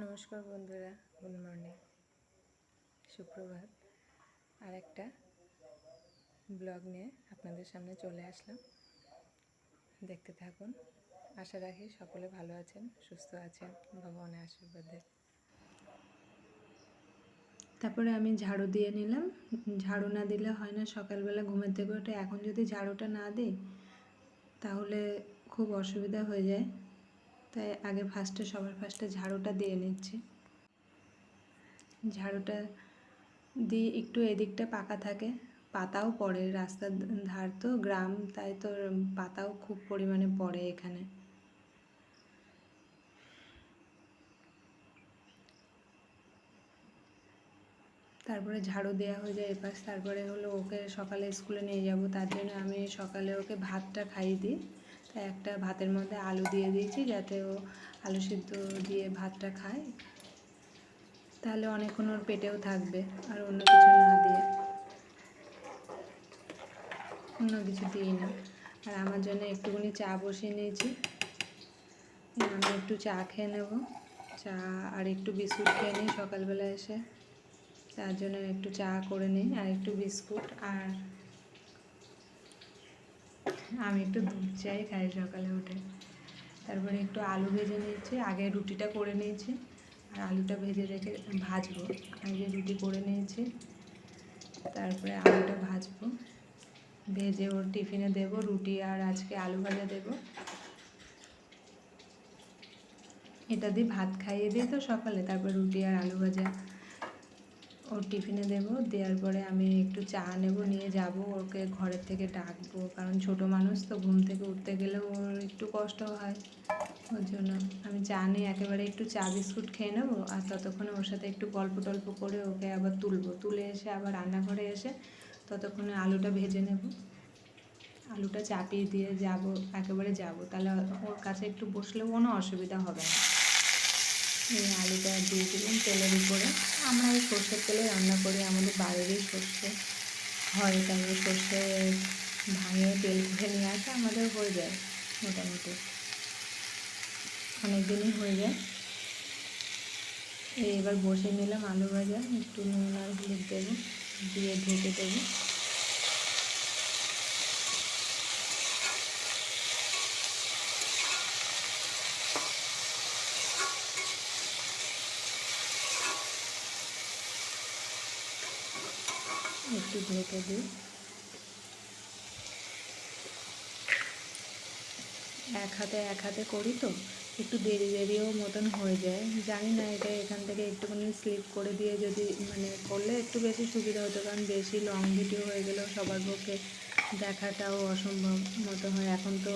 নমস্কার বন্ধুরা, good morning, সুপ্রভাত। আর একটা ব্লগ নিয়ে আপনাদের সামনে চলে আসলাম। দেখতে থাকুন। আশা রাখি সকলে ভালো আছেন, সুস্থ আছেন, ভগবানের আশীর্বাদে। তারপরে আমি ঝাড়ু দিয়ে নিলাম। ঝাড়ু না দিলে হয় না, সকালবেলা ঘুমের থেকে উঠে। এখন যদি ঝাড়ুটা না দিই, তাহলে খুব অসুবিধা হয়ে যায়। তাই আগে ফার্স্টে সবার ফার্স্টে ঝাড়ুটা দিয়ে নিচ্ছি। ঝাড়ুটা দিয়ে একটু এদিকটা পাকা থাকে, পাতাও পড়ে রাস্তার ধার তো, গ্রাম তাই তো পাতাও খুব পরিমাণে পড়ে এখানে। তারপরে ঝাড়ু দেওয়া হয়ে যায় এপাশ, তারপরে হলো ওকে সকালে স্কুলে নিয়ে যাব, তার জন্য আমি সকালে ওকে ভাতটা খাইয়ে দিই। একটা ভাতের মধ্যে আলু দিয়ে দিয়েছি যাতে ও আলু সিদ্ধ দিয়ে ভাতটা খায়। তাহলে অনেকক্ষণ ওর পেটেও থাকবে আর অন্য কিছু না দিয়ে। অন্য কিছু দিই না। আর আমার জন্য একটুখানি চা বসিয়ে নিয়েছি। আমি একটু চা খেয়ে নেব। চা আর একটু বিস্কুট খেয়ে নিই সকালবেলা এসে। তার জন্য একটু চা করে নিই আর একটু বিস্কুট আর আমি একটু দুধ চাই খাই সকালে উঠে তারপরে একটু আলু ভেজে নিয়েছি। আগে রুটিটা করে নিয়েছি। আর আলুটা ভেজে রেখে ভাজবো। আগে রুটি করে নিয়েছি, তারপরে আলুটা ভাজবো। ভেজে ওর টিফিনে দেব, রুটি আর আজকে আলু ভাজা দেব। এটা দিয়ে ভাত খাইয়ে দিই তো সকালে, তারপর রুটি আর আলু ভাজা। ওর টিফিনে দেবো, দেওয়ার পরে আমি একটু চা নেব, নিয়ে যাব, ওকে ঘরের থেকে ডাকবো। কারণ ছোট মানুষ তো, ঘুম থেকে উঠতে গেলে ওর একটু কষ্ট হয়। ওর জন্য আমি চা নিয়ে একেবারে একটু চা বিস্কুট খেয়ে নেব, আর ততক্ষণে ওর সাথে একটু গল্প টল্প করে ওকে আবার তুলবো। তুলে এসে আবার রান্নাঘরে এসে ততক্ষণে আলুটা ভেজে নেব। আলুটা চাপিয়ে দিয়ে যাব, একেবারে যাব। তাহলে ওর কাছে একটু বসলেও কোনো অসুবিধা হবে না। এই আলুটা দিয়ে দিলাম তেলের উপরে। আমরা এই সর্ষের তেলে রান্না করি, আমাদের বাড়িরই সর্ষে হয় তারপরে সর্ষে ভাঙিয়ে তেল করে নিয়ে আসে, আমাদের হয়ে যায় মোটামুটি। অনেক দিনই হয়ে যায়। এবার বসে নিলাম আলু ভাজা, একটু নুন আর হলুদ দেবো, দিয়ে ঢেকে দেবো। একটু ঢেকে দিই। এক হাতে এক হাতে করি তো, একটু দেরি দেরিও মতন হয়ে যায়। জানি না এটা এখান থেকে একটুখানি স্লিপ করে দিয়ে যদি মানে করলে একটু বেশি সুবিধা হতো, কারণ বেশি লং ভিডিও হয়ে গেলেও সবার পক্ষে দেখাটাও অসম্ভব মতো হয়। এখন তো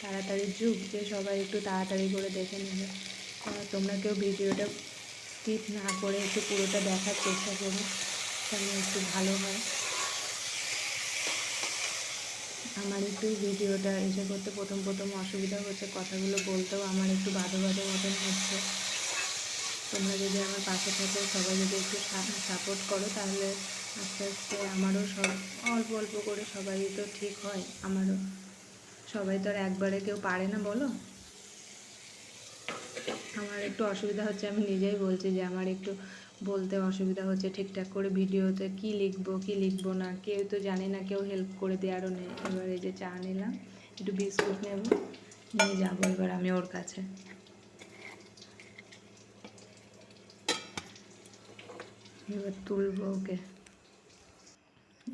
তাড়াতাড়ি যুগ, যে সবাই একটু তাড়াতাড়ি করে দেখে নেবে। তোমরা কেউ ভিডিওটা স্কিপ না করে একটু পুরোটা দেখার চেষ্টা করো। তাহলে একটু ভালো হয়। আমার একটু ভিডিওটা এসে করতে প্রথম প্রথম অসুবিধা হচ্ছে, কথাগুলো বলতেও আমার একটু বাধো বাধো মতন হচ্ছে। তোমরা যদি আমার পাশে থাকো, সবাই যদি একটু সাপোর্ট করো, তাহলে আস্তে আস্তে আমারও সব, অল্প অল্প করে সবাই তো ঠিক হয়, আমারও। সবাই তো আর একবারে কেউ পারে না, বলো? আমার একটু অসুবিধা হচ্ছে, আমি নিজেই বলছি যে আমার একটু বলতে অসুবিধা হচ্ছে ঠিকঠাক করে ভিডিওতে কি লিখব কি লিখব না, কেউ তো জানে না, কেউ হেল্প করে দেওয়ারও নেই। এবার এই যে চা নিলাম, একটু বিস্কুট নেব, নিয়ে যাব এবার আমি ওর কাছে। এবার তুলবো ওকে।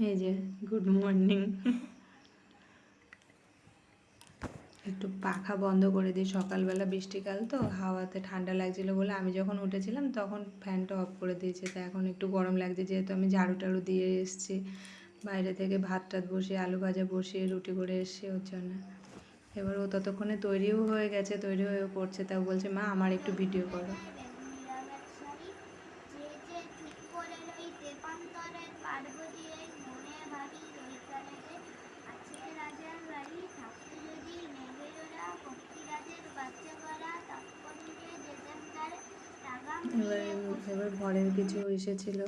এই যে গুড মর্নিং একটু পাখা বন্ধ করে দিই। সকালবেলা বৃষ্টিকাল তো, হাওয়াতে ঠান্ডা লাগছিল বলে আমি যখন উঠেছিলাম তখন ফ্যানটা অফ করে দিয়েছে। তা এখন একটু গরম লাগছে, যেহেতু আমি ঝাড়ু টাড়ু দিয়ে এসেছি। বাইরে থেকে ভাত টাত বসিয়ে, আলু ভাজা বসিয়ে, রুটি করে এসছি ওর জন্য। এবার ও ততক্ষণে তৈরিও হয়ে গেছে, তৈরি হয়ে পড়ছে তা বলছে, মা, আমার একটু ভিডিও করো। এবার এবার ঘরের কিছু এসেছিল।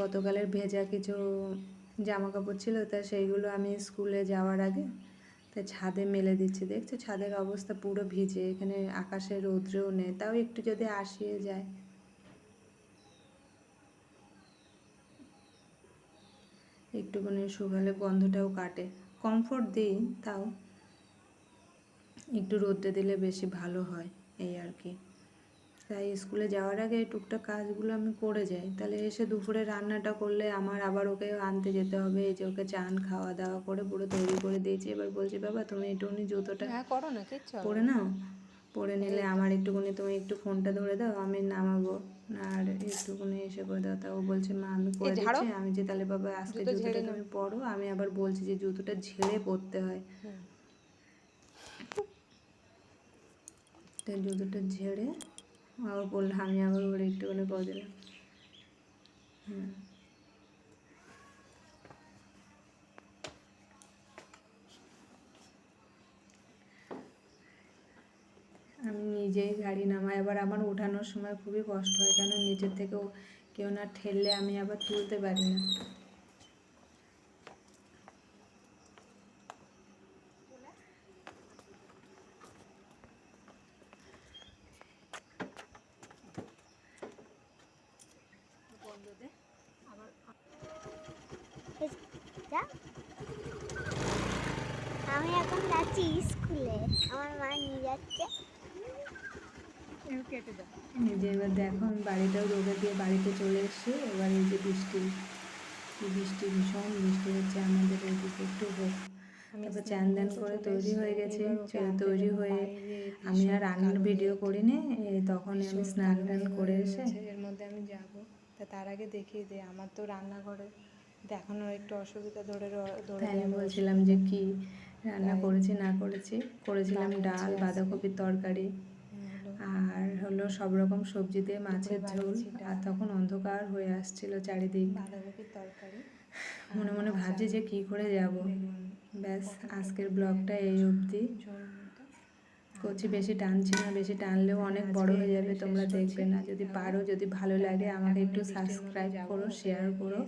গতকালের ভেজা কিছু জামা কাপড় ছিল, তা সেইগুলো আমি স্কুলে যাওয়ার আগে তা ছাদে মেলে দিচ্ছি। দেখছ ছাদের অবস্থা পুরো ভিজে, এখানে আকাশে রৌদ্রেও নেই, তাও একটু যদি আসিয়ে যায়। একটুখানি শুকালে গন্ধটাও কাটে। কমফোর্ট দিই, তাও একটু রোদে দিলে বেশি ভালো হয়, এই আর কি। তাই স্কুলে যাওয়ার আগে টুকটাক কাজগুলো আমি করে যাই। তাহলে এসে দুপুরে রান্নাটা করলে আমার আবার ওকে আনতে যেতে হবে। এই যে ওকে চান খাওয়া দাওয়া করে পুরো তৈরি করে দিয়েছি। এবার বলছি বাবা তুমি একটুখানি জুতোটা হ্যাঁ করো না কিচ্ছু পরে নাও। পরে নিলে আমার একটুখানি তুমি একটু ফোনটা ধরে দাও আমি নামাবো। আর একটুখানি এসে করে দাও। তা ও বলছে মা আমি করে দিচ্ছি। আমি যে তাহলে বাবা আজকে জুতোটা। তুমি পরো। আমি আবার বলছি যে জুতোটা ঝেড়ে পরতে হয়। জুতোটা ঝেড়ে আবার বলল আমি আবার ওর একটুখানি করে দিলাম হুম আমি নিজেই গাড়ি নামাই, আবার আমার ওঠানোর সময় খুবই কষ্ট হয়, কেন নিচের থেকেও কেউ না ঠেললে আমি আবার তুলতে পারি না যা। আমি এখন যাচ্ছি স্কুলে। আমার মা নিয়ে যাচ্ছে। যে এবার দেখো আমি বাড়িটাও রোদে দিয়ে বাড়িতে চলে এসেছি। এবার এই যে বৃষ্টি বৃষ্টি ভীষণ বৃষ্টি হচ্ছে আমাদের এইদিকে একটু হোক। তারপর চান দান করে তৈরি হয়ে গেছি তৈরি হয়ে আমি আর রান্নার ভিডিও করিনি এই তখনই আমি স্নান টান করে এসে এর মধ্যে আমি যাব। তা তার আগে দেখিয়ে দিই আমার তো রান্নাঘরে দেখানোর একটু অসুবিধা ধরে র- ধরে আমি বলছিলাম যে কি রান্না করেছি না করেছি। করেছিলাম ডাল বাঁধাকপির তরকারি আর হলো সব রকম সবজি দিয়ে মাছের ঝোল। আর তখন অন্ধকার হয়ে আসছিল চারিদিক। বাঁধাকপির তরকারি। মনে মনে ভাবছি যে কি করে যাব। ব্যাস আজকের ব্লগটা এই অবধি। করছি বেশি টানছি না বেশি টানলেও অনেক বড় হয়ে যাবে তোমরা দেখবে না। যদি পারো যদি ভালো লাগে আমাকে একটু সাবস্ক্রাইব করো শেয়ার করো।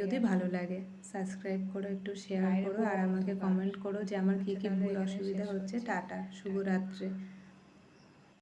যদি ভালো লাগে সাবস্ক্রাইব করো একটু শেয়ার করো আর আমাকে কমেন্ট করো যে আমার কী কী ভুল অসুবিধা হচ্ছে। টাটা শুভরাত্রি।